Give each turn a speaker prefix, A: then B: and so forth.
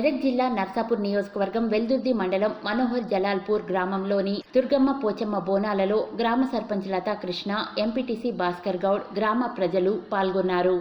A: మెదక్ జిల్లా నర్సాపూర్ నియోజకవర్గం వెల్దుర్ది మండలం మనోహర్ జలాల్పూర్ గ్రామంలోని దుర్గమ్మ పోచమ్మ బోనాలలో గ్రామ సర్పంచ్ లతా కృష్ణ ఎంపీటీసీ భాస్కర్ గౌడ్ గ్రామ ప్రజలు పాల్గొన్నారు.